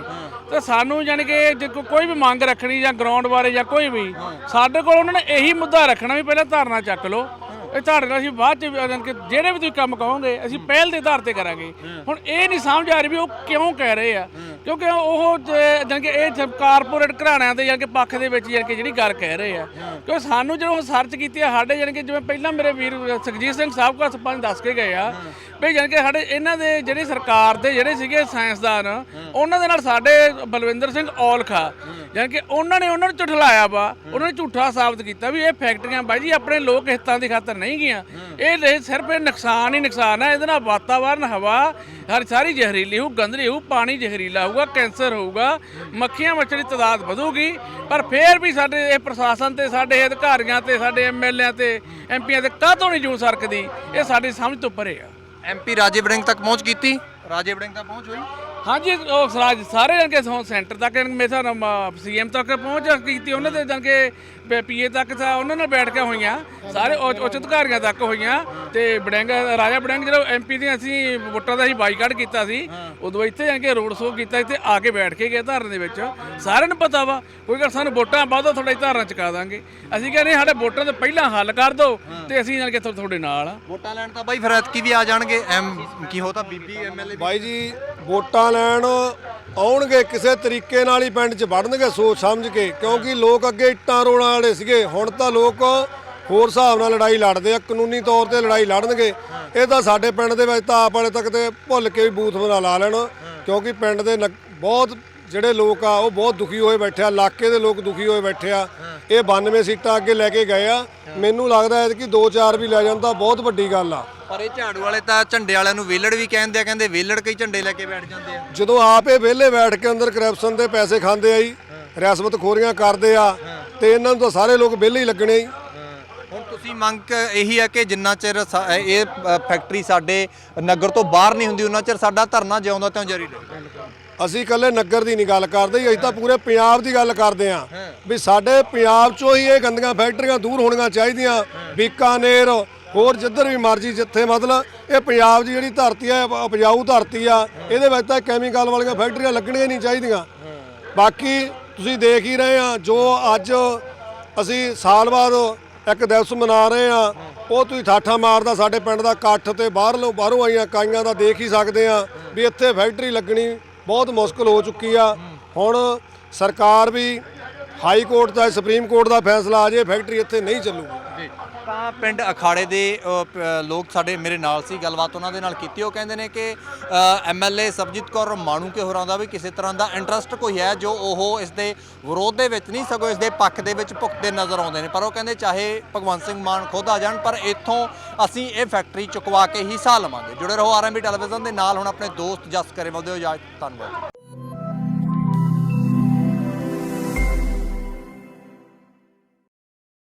ਤੇ ਸਾਨੂੰ ਜਾਣੀ ਕਿ ਜੇ ਕੋ- ਕੋਈ ਵੀ ਮੰਗ ਰੱਖਣੀ ਜਾਂ ਗਰਾਊਂਡ ਬਾਰੇ ਜਾਂ ਕੋਈ ਵੀ ਸਾਡੇ ਕੋਲ ਉਹਨਾਂ ਨੇ ਇਹੀ ਮੁੱਦਾ ਰੱਖਣਾ ਵੀ ਪਹਿਲਾਂ ਧਾਰਨਾ ਚੱਕ ਲਓ। ਇਹ ਤੁਹਾਡੇ ਨਾਲ ਅਸੀਂ ਬਾਅਦ ਚ ਜਾਣੀ ਕਿ ਜਿਹੜੇ ਵੀ ਤੁਸੀਂ ਕੰਮ ਕਹੋਗੇ ਅਸੀਂ ਪਹਿਲ ਦੇ ਆਧਾਰ ਤੇ ਕਰਾਂਗੇ। ਹੁਣ ਇਹ ਨਹੀਂ ਸਮਝ ਆ ਰਹੀ ਵੀ ਉਹ ਕਿਉਂ ਕਹਿ ਰਹੇ ਆ। ਕਿਉਂਕਿ ਉਹ ਜ- ਜਾਣੀ ਕਿ ਇਹ ਕਾਰਪੋਰੇਟ ਘਰਾਣਿਆਂ ਦੇ ਜਾਣੀ ਕਿ ਪੱਖ ਦੇ ਵਿੱਚ ਜਾਣੀ ਕਿ ਜਿਹੜੀ ਗੱਲ ਕਹਿ ਰਹੇ ਆ। ਕਿਉਂ ਸਾਨੂੰ ਜਦੋਂ ਸਰਚ ਕੀਤੀ ਆ ਸਾਡੇ ਜਾਣੀ ਕਿ ਜਿਵੇਂ ਪਹਿਲਾਂ ਮੇਰੇ ਵੀਰ ਸੁਖਜੀਤ ਸਿੰਘ ਸਾਹਿਬ ਕਾ ਸਰਪੰਚ ਦੱਸ ਕੇ ਗਏ ਆ ਵੀ ਜਾਣੀ ਕਿ ਸਾਡੇ ਇਹਨਾਂ ਦੇ ਜਿਹੜੇ ਸਰਕਾਰ ਦੇ ਜਿਹੜੇ ਸੀਗੇ ਸਾਇੰਸਦਾਨ ਉਹਨਾਂ ਦੇ ਨਾਲ ਸਾਡੇ ਬਲਵਿੰਦਰ ਸਿੰਘ ਔਲਖਾ ਜਾਣੀ ਕਿ ਉਹਨਾਂ ਨੇ ਉਹਨਾਂ ਨੂੰ ਝੁਠਲਾਇਆ ਵਾ ਉਹਨਾਂ ਨੇ ਝੂਠਾ ਸਾਬਤ ਕੀਤਾ ਵੀ ਇਹ ਫੈਕਟਰੀਆਂ ਬਾਈ ਜੀ ਆਪਣੇ ਲੋਕ ਹਿੱਤਾਂ ਦੀ ਖਾਤਰ ਨਹੀਂ ਗਈਆਂ। ਇਹ ਲੈ- ਸਿਰਫ ਇਹ ਨੁਕਸਾਨ ਹੀ ਨੁਕਸਾਨ ਹੈ ਇਹਦੇ ਨਾਲ ਵਾਤਾਵਰਨ, ਹਵਾ, ਹਰ ਸਾਰੀ ਜ਼ਹਿਰੀਲੀ ਹੋਊ, ਗੰਦਲੀ ਹੋਊ, ਪਾਣੀ ਜ਼ਹਿਰੀਲਾ ਹੋਊਗਾ, ਕੈਂਸਰ ਹੋਊਗਾ, ਮੱਖੀਆਂ ਮੱਛਰ ਦੀ ਤਾਦਾਦ ਵਧੂਗੀ, ਪਰ ਫੇਰ ਵੀ ਸਾਡੇ ਇਹ ਪ੍ਰਸ਼ਾਸਨ ਤੇ, ਸਾਡੇ ਅਧਿਕਾਰੀਆਂ ਤੇ, ਸਾਡੇ ਐਮਐਲਏ ਤੇ ਐਮਪੀਆਂ ਤੇ ਕਾਹਤੋਂ ਨਹੀਂ ਜੂ ਸਰਕਦੀ? ਇਹ ਸਾਡੀ ਸਮਝ ਤੋਂ ਪਰੇ ਆ। ਐਮਪੀ ਰਾਜੇ ਵੜਿੰਗ ਤੱਕ ਪਹੁੰਚ ਕੀਤੀ? ਰਾਜੇ ਵੜਿੰਗ ਤੱਕ ਪਹੁੰਚ ਹੋਈ? ਹਾਂਜੀ ਉਹ ਸਰਾਜ ਸਾਰੇ ਜਣ ਕੇ ਸੈਂਟਰ ਤੱਕ ਮੇਰੇ ਨਾਲ ਸੀਐਮ ਤੱਕ ਪਹੁੰਚ ਕੀਤੀ ਉਹਨਾਂ ਦੇ ਜਣ ਕੇ ਪੀਏ ਤੱਕ ਤਾਂ ਉਹਨਾਂ ਨਾਲ ਬੈਠ ਕੇ ਹੋਈਆਂ ਸਾਰੇ ਉੱਚ ਉੱਚ ਅਧਿਕਾਰੀਆਂ ਤੱਕ ਹੋਈਆਂ ਤੇ ਬੜੈਂਗ ਰਾਜਾ ਬੜੈਂਗ ਜਦੋਂ ਐਮਪੀ ਦੀਆਂ ਅਸੀਂ ਵੋਟਾਂ ਦਾ ਅਸੀਂ ਬਾਈਕਾਟ ਕੀਤਾ ਸੀ ਉਦੋਂ ਇੱਥੇ ਜਾ ਕੇ ਰੋਡ ਸ਼ੋਅ ਕੀਤਾ ਇੱਥੇ ਆ ਕੇ ਬੈਠ ਕੇ ਗਏ ਧਰਨੇ ਦੇ ਵਿੱਚ ਸਾਰਿਆਂ ਨੂੰ ਪਤਾ ਵਾ ਕੋਈ ਗੱਲ ਸਾਨੂੰ ਵੋਟਾਂ ਬਾਅਦੋਂ ਤੁਹਾਡੀ ਧਾਰਨਾ ਚੁਕਾ ਦਾਂਗੇ ਅਸੀਂ ਕਹਿੰਦੇ ਸਾਡੇ ਵੋਟਾਂ ਤੋਂ ਪਹਿਲਾਂ ਹੱਲ ਕਰ ਦਿਓ ਤੇ ਅਸੀਂ ਜਾਣ ਕੇ ਤੁਹਾ- ਤੁਹਾਡੇ ਨਾਲ ਵੋਟਾਂ ਲੈਣ ਤਾਂ ਬਾਈ ਫਿਰ ਐਤਕੀ ਵੀ ਆ ਜਾਣਗੇ ਐਮ ਕੀ ਹੋ ਤਾਂ ਬੀਬੀ ਐਮਐਲਏ ਬਾਈ ਜੀ ਵੋਟਾਂ ਲੈਣ ਆਉਣਗੇ ਕਿਸੇ ਤਰੀਕੇ ਨਾਲ ਹੀ ਪਿੰਡ 'ਚ ਵੜਨਗੇ ਸੋਚ ਸਮਝ ਕੇ, ਕਿਉਂਕਿ ਲੋਕ ਅੱਗੇ ਇੱਟਾਂ ਰੋਲਾਂ ਵਾਲੇ ਸੀਗੇ। ਹੁਣ ਤਾਂ ਲੋਕ ਹੋਰ ਹਿਸਾਬ ਨਾਲ ਲੜਾਈ ਲੜਦੇ ਆ, ਕਾਨੂੰਨੀ ਤੌਰ ਤੇ ਲੜਾਈ ਲੜਨਗੇ। ਇਹ ਤਾਂ ਸਾਡੇ ਪਿੰਡ ਦੇ ਵਿੱਚ ਤਾਂ ਆਪ ਵਾਲੇ ਤੱਕ ਤੇ ਭੁੱਲ ਕੇ ਵੀ ਬੂਥ ਬਣਾ ਲਾ ਲੈਣ, ਕਿਉਂਕਿ ਪਿੰਡ ਦੇ ਨਗ- ਬਹੁਤ ਜਿਹੜੇ ਲੋਕ ਆ ਉਹ ਬਹੁਤ ਦੁਖੀ ਹੋਏ ਬੈਠੇ ਆ ਇਲਾਕੇ ਦੇ ਲੋਕ ਦੁਖੀ ਹੋਏ ਬੈਠੇ ਆ। ਇਹ 92 ਸੀਟਾਂ ਅੱਗੇ ਲੈ ਕੇ ਗਏ ਆ। ਮੈਨੂੰ ਲੱਗਦਾ ਹੈ ਕਿ 2-4 ਵੀ ਲੈ ਤਾਂ ਬਹੁਤ ਵੱਡੀ ਗੱਲ ਆ। ਪਰ ਇਹ ਝਾੜੂ ਵਾਲੇ ਤਾਂ ਝੰਡੇ ਵਾਲਿਆਂ ਨੂੰ ਵੇਲੜ ਵੀ ਕਹਿੰਦੇ ਆ ਕਹਿੰਦੇ ਵੇਲੜ ਕਈ ਝੰਡੇ ਲੈ ਕੇ ਬੈਠ ਜਾਂਦੇ ਆ। ਜਦੋਂ ਆਪ ਇਹ ਵਿਹਲੇ ਬੈਠ ਕੇ ਅੰਦਰ ਕਰਪਸ਼ਨ ਦੇ ਪੈਸੇ ਖਾਂਦੇ ਆ ਜੀ ਰਿਸ਼ਵਤ ਖੋਰੀਆਂ ਕਰਦੇ ਆ ਤੇ ਇਹਨਾਂ ਨੂੰ ਤਾਂ ਸਾਰੇ ਲੋਕ ਵਿਹਲੇ ਹੀ ਲੱਗਣੇ ਜੀ। ਹੁਣ ਤੁਸੀਂ ਮੰਗ ਕ- ਇਹੀ ਹੈ ਕਿ ਜਿੰਨਾ ਚਿਰ ਇਹ ਫੈਕਟਰੀ ਸਾਡੇ ਨਗਰ ਤੋਂ ਬਾਹਰ ਨਹੀਂ ਹੁੰਦੀ ਉਹਨਾਂ ਚਿਰ ਸਾਡਾ ਧਰਨਾ ਜਿਉਂਦਾ ਤਿਉਂ ਜਾਰੀ ਰਹੇ ਅਸੀਂ ਇਕੱਲੇ ਨਗਰ ਦੀ ਨਹੀਂ ਗੱਲ ਕਰਦੇ ਅਸੀਂ ਤਾਂ ਪੂਰੇ ਪੰਜਾਬ ਦੀ ਗੱਲ ਕਰਦੇ ਆ ਵੀ ਸਾਡੇ ਪੰਜਾਬ ਚੋਂ ਹੀ ਇਹ ਗੰਦੀਆਂ ਫੈਕਟਰੀਆਂ ਦੂਰ ਹੋਣੀਆਂ ਚਾਹੀਦੀਆਂ। ਬੀਕਾਨੇਰ ਹੋਰ ਜਿੱਧਰ ਵੀ ਮਰਜ਼ੀ ਜਿੱਥੇ ਮਤਲਬ ਇਹ ਪੰਜਾਬ ਦੀ ਜਿਹੜੀ ਧਰਤੀ ਆ ਉਪਜਾਊ ਧਰਤੀ ਆ ਇਹਦੇ ਵਿੱਚ ਤਾਂ ਕੈਮੀਕਲ ਵਾਲੀਆਂ ਫੈਕਟਰੀਆਂ ਲੱਗਣੀਆਂ ਨਹੀਂ ਚਾਹੀਦੀਆਂ। ਬਾਕੀ ਤੁਸੀਂ ਦੇਖ ਹੀ ਰਹੇ ਆ ਜੋ ਅੱਜ ਅਸੀਂ ਸਾਲ ਬਾਅਦ ਇੱਕ ਦਿਵਸ ਮਨਾ ਰਹੇ ਆ ਉਹ ਤੁਸੀਂ ਠਾਠਾ ਮਾਰਦਾ ਸਾਡੇ ਪਿੰਡ ਦਾ ਇਕੱਠ ਤੇ ਬਾਹਰੋਂ ਬਾਹਰੋਂ ਆਈਆਂ ਕਾਈਆਂ ਦਾ ਦੇਖ ਹੀ ਸਕਦੇ ਆ ਵੀ ਇੱਥੇ ਫੈਕਟਰੀ ਲੱਗਣੀ ਬਹੁਤ ਮੁਸ਼ਕਲ ਹੋ ਚੁੱਕੀ ਆ। ਹੁਣ ਸਰਕਾਰ ਵੀ ਹਾਈ ਕੋਰਟ ਦਾ, ਸੁਪਰੀਮ ਕੋਰਟ ਦਾ ਫੈਸਲਾ ਆ ਜੇ, ਫੈਕਟਰੀ ਇੱਥੇ ਨਹੀਂ ਚੱਲੂਗੀ। ਤਾਂ ਪਿੰਡ ਅਖਾੜੇ ਦੇ ਲੋਕ ਸਾਡੇ ਮੇਰੇ ਨਾਲ ਸੀ, ਗੱਲਬਾਤ ਉਹਨਾਂ ਦੇ ਨਾਲ ਕੀਤੀ। ਉਹ ਕਹਿੰਦੇ ਨੇ ਕਿ ਐਮਐਲਏ ਸਰਬਜੀਤ ਕੌਰ ਮਾਣੂ ਕੇ ਹੋਰਾਂ ਦਾ ਵੀ ਕਿਸੇ ਤਰ੍ਹਾਂ ਦਾ ਇੰਟਰਸਟ ਕੋਈ ਹੈ, ਜੋ ਉਹ ਇਸ ਦੇ ਵਿਰੋਧ ਦੇ ਵਿੱਚ ਨਹੀਂ, ਸਗੋਂ ਇਸ ਦੇ ਪੱਖ ਦੇ ਵਿੱਚ ਭੁਗਤਦੇ ਨਜ਼ਰ ਆਉਂਦੇ ਨੇ। ਪਰ ਉਹ ਕਹਿੰਦੇ ਚਾਹੇ ਭਗਵੰਤ ਸਿੰਘ ਮਾਨ ਖੁਦ ਆ ਜਾਣ, ਪਰ ਇੱਥੋਂ ਅਸੀਂ ਇਹ ਫੈਕਟਰੀ ਚੁਕਵਾ ਕੇ ਹੀ ਸਾਹ ਲਵਾਂਗੇ। ਜੁੜੇ ਰਹੋ ਆਰਐਮਬੀ ਟੈਲੀਵਿਜ਼ਨ ਦੇ ਨਾਲ, ਹੁਣ ਆਪਣੇ ਦੋਸਤ ਜਸ ਕਰੇਵਾਲ ਦੇ ਇਜਾਜ਼ਤ ਧੰਨਵਾਦ।